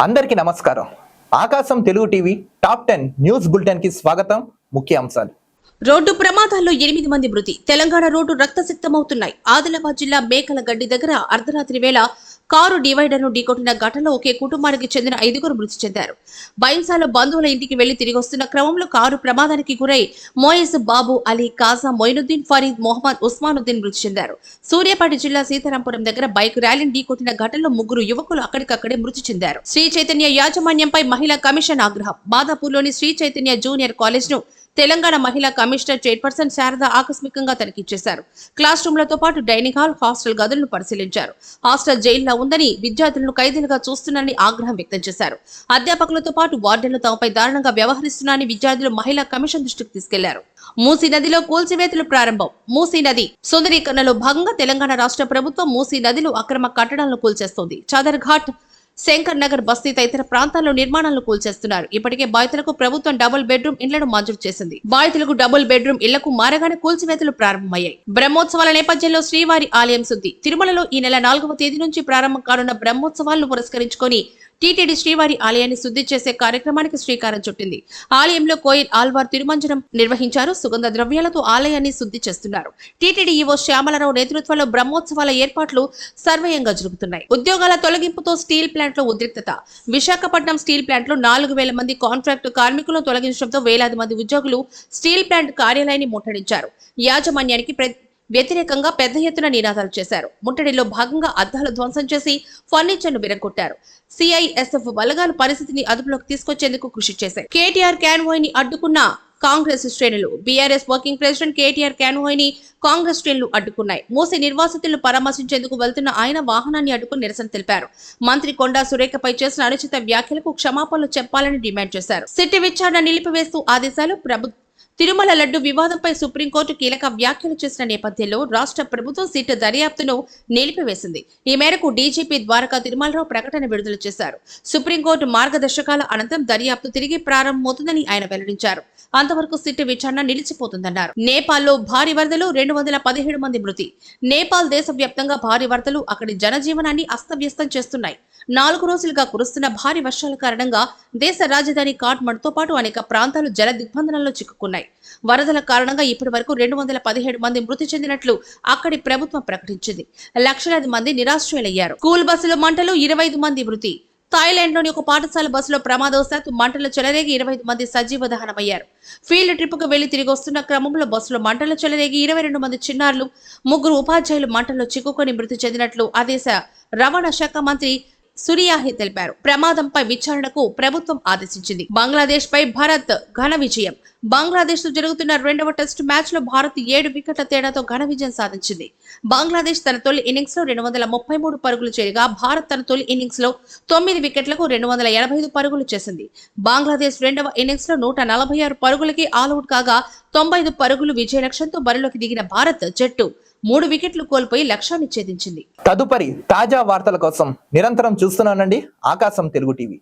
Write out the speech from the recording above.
అందరికీ నమస్కారం. Aakasam Telugu TV top ten news బులెటిన్కి స్వాగతం. ముఖ్య అంశాలు. రోడ్డు ప్రమాదాల్లో ఎనిమిది మంది మృతి. తెలంగాణ రోడ్డు రక్తసిక్తమవుతున్నాయి. ఆదిలాబాద్ జిల్లా మేకల గడ్డి దగ్గర అర్ధరాత్రి వేళ కారు డివైడర్ను ఢీకొట్టిన ఘటనలో ఒకే కుటుంబానికి చెందిన ఐదుగురు మృతి చెందారు. బైన్సాలో బంధువుల ఇంటికి వెళ్ళి తిరిగి వస్తున్న క్రమంలో కారు ప్రమాదానికి గురై మోయస్ బాబు అలీ కాజా మొయినుద్దీన్ ఫరీద్ మొహమ్మద్ ఉస్మానుద్దీన్ మృతి చెందారు. సూర్యాపేట జిల్లా సీతారాంపురం దగ్గర బైక్ ర్యాలీని ఢీకొట్టిన ఘటనలో ముగ్గురు యువకులు అక్కడికక్కడే మృతి చెందారు. శ్రీ చైతన్య యాజమాన్యంపై మహిళా కమిషన్ ఆగ్రహం. బాదాపూర్లోని శ్రీ చైతన్య జూనియర్ కాలేజ్ను తెలంగాణ మహిళా కమిషనర్ చైర్పర్సన్ శారద ఆకస్మికంగా తనిఖీ చేశారు. క్లాస్ రూమ్లతో పాటు డైనింగ్ హాల్ హాస్టల్ గదులను పరిశీలించారు. హాస్టల్ జైల్లో ఉందని విద్యార్థులను ఖైదీలుగా చూస్తున్నారని ఆగ్రహం వ్యక్తం చేశారు. అధ్యాపకులతో పాటు వార్డెన్లు తమపై దారుణంగా వ్యవహరిస్తున్నారని విద్యార్థులు మహిళా కమిషన్ దృష్టికి తీసుకెళ్ళారు. మూసీ నదిలో కూల్చివేతలు ప్రారంభం. మూసీ నది సుందరీకరణలో భాగంగా తెలంగాణ రాష్ట్ర ప్రభుత్వం మూసీ నదిలో అక్రమ కట్టడాలను కూల్చేస్తోంది. చాదర్ఘాట్ శంకర్ నగర్ బస్తీ తదితర ప్రాంతాల్లో నిర్మాణాలను కూల్చేస్తున్నారు. ఇప్పటికే బాధితులకు ప్రభుత్వం డబుల్ బెడ్రూమ్ ఇళ్ళను మంజూరు చేసింది. బాధితులకు డబుల్ బెడ్రూమ్ ఇళ్ళకు మారగానే కూల్చివేతలు ప్రారంభమయ్యాయి. బ్రహ్మోత్సవాల నేపథ్యంలో శ్రీవారి ఆలయం శుద్ధి. తిరుమలలో ఈ నెల నాలుగవ తేదీ నుంచి ప్రారంభం కానున్న బ్రహ్మోత్సవాలను పురస్కరించుకొని టీటీడీ శ్రీవారి ఆలయాన్ని శుద్ధి చేసే కార్యక్రమానికి శ్రీకారం చుట్టింది. ఆలయంలో కోయిల్ ఆల్వార్ తిరుమంజనం నిర్వహించారు. సుగంధ ద్రవ్యాలతో ఆలయాన్ని శుద్ధి చేస్తున్నారు. టీటీడీ ఈవో శ్యామలరావు నేతృత్వంలో బ్రహ్మోత్సవాల ఏర్పాట్లు సర్వయంగా జరుగుతున్నాయి. ఉద్యోగాల తొలగింపుతో స్టీల్ ప్లాంట్ లో ఉద్రిక్తత. విశాఖపట్నం స్టీల్ ప్లాంట్లో నాలుగు వేల మంది కాంట్రాక్టు కార్మికులను తొలగించడంతో వేలాది మంది ఉద్యోగులు స్టీల్ ప్లాంట్ కార్యాలయాన్ని ముట్టడించారు. యాజమాన్యానికి వ్యతిరేకంగా పెద్ద ఎత్తున నినాదాలు చేశారు. ముట్టడిలో భాగంగా అద్దాలు ధ్వంసం చేసి ఫర్నిచర్ను విరగొట్టారు సిఐఎస్ఎఫ్ బలగాలు పరిస్థితిని అదుపులోకి తీసుకొచ్చేందుకు కృషి చేశాయి. కేటీఆర్ క్యాన్వాయ్ని అడ్డుకున్న కాంగ్రెస్ శ్రేణులు. బీఆర్ఎస్ వర్కింగ్ ప్రెసిడెంట్ కేటీఆర్ క్యాన్వాయ్ని కాంగ్రెస్ శ్రేణులు అడ్డుకున్నాయి. మూసి నిర్వాసితులను పరామర్శించేందుకు వెళ్తున్న ఆయన వాహనాన్ని అడ్డుకుని నిరసన తెలిపారు. మంత్రి కొండా సురేఖపై చేసిన అనుచిత వ్యాఖ్యలకు క్షమాపణలు చెప్పాలని డిమాండ్ చేశారు. సిట్టి విచారణ నిలిపివేస్తూ ఆదేశాలు ప్రభుత్వం తిరుమల లడ్డు వివాదంపై సుప్రీంకోర్టు కీలక వ్యాఖ్యలు చేసిన నేపథ్యంలో రాష్ట్ర ప్రభుత్వం సీటు దర్యాప్తును నిలిపివేసింది. ఈ మేరకు డీజీపీ ద్వారకా తిరుమలరావు ప్రకటన విడుదల చేశారు. సుప్రీంకోర్టు మార్గదర్శకాల అనంతరం దర్యాప్తు తిరిగి ప్రారంభమవుతుందని ఆయన వెల్లడించారు. అంతవరకు సిట్టు విచారణ నిలిచిపోతుందన్నారు. నేపాల్లో భారీ వరదలు రెండు వందల పదిహేడు మంది మృతి. నేపాల్ దేశవ్యాప్తంగా భారీ వరదలు అక్కడి జనజీవనాన్ని అస్తవ్యస్తం చేస్తున్నాయి. నాలుగు రోజులుగా కురుస్తున్న భారీ వర్షాల కారణంగా దేశ రాజధాని కాట్మండ్తో పాటు అనేక ప్రాంతాలు జల దిగ్బంధనంలో చిక్కుకున్నాయి. వరదల కారణంగా ఇప్పటి వరకు రెండు వందల పదిహేడు మంది మృతి చెందినట్లు అక్కడి ప్రభుత్వం ప్రకటించింది. లక్షలాది మంది నిరాశ్రయులయ్యారు. స్కూల్ బస్సులో మంటలు ఇరవై ఐదు మంది మృతి. థాయిలాండ్లోని ఒక పాఠశాల బస్సులో ప్రమాదవశాత్తు మంటలు చెలరేగి ఇరవై ఐదు మంది సజీవ దహనమయ్యారు. ఫీల్డ్ ట్రిప్కు వెళ్ళి తిరిగి వస్తున్న క్రమంలో బస్సులో మంటలు చెలరేగి ఇరవై రెండు మంది చిన్నారులు ముగ్గురు ఉపాధ్యాయులు మంటల్లో చిక్కుకొని మృతి చెందినట్లు ఆ దేశ రవాణా శాఖ మంత్రి సురియాహి తెలిపారు. ప్రమాదంపై విచారణకు ప్రభుత్వం ఆదేశించింది. బంగ్లాదేశ్ పై భారత్ ఘన విజయం. బంగ్లాదేశ్తో జరుగుతున్న రెండవ టెస్ట్ మ్యాచ్లో భారత్ ఏడు వికెట్ల తేడాతో ఘన విజయం సాధించింది. బంగ్లాదేశ్ తన తొలి ఇన్నింగ్స్లో రెండు వందల ముప్పై మూడు పరుగులు చేయగా భారత్ తన తొలి ఇన్నింగ్స్లో తొమ్మిది వికెట్లకు రెండు వందల ఎనభై ఐదు పరుగులు చేసింది. బంగ్లాదేశ్ రెండవ ఇన్నింగ్స్లో నూట నలభై ఆరు పరుగులకి ఆల్అౌట్ కాగా తొంభై ఐదు పరుగులు విజయ లక్ష్యంతో బరిలోకి దిగిన భారత్ జట్టు మూడు వికెట్లు కోల్పోయి లక్ష్యాన్ని ఛేదించింది. తదుపరి తాజా వార్తల కోసం నిరంతరం చూస్తున్నానండి. ఆకాశం తెలుగు టీవీ.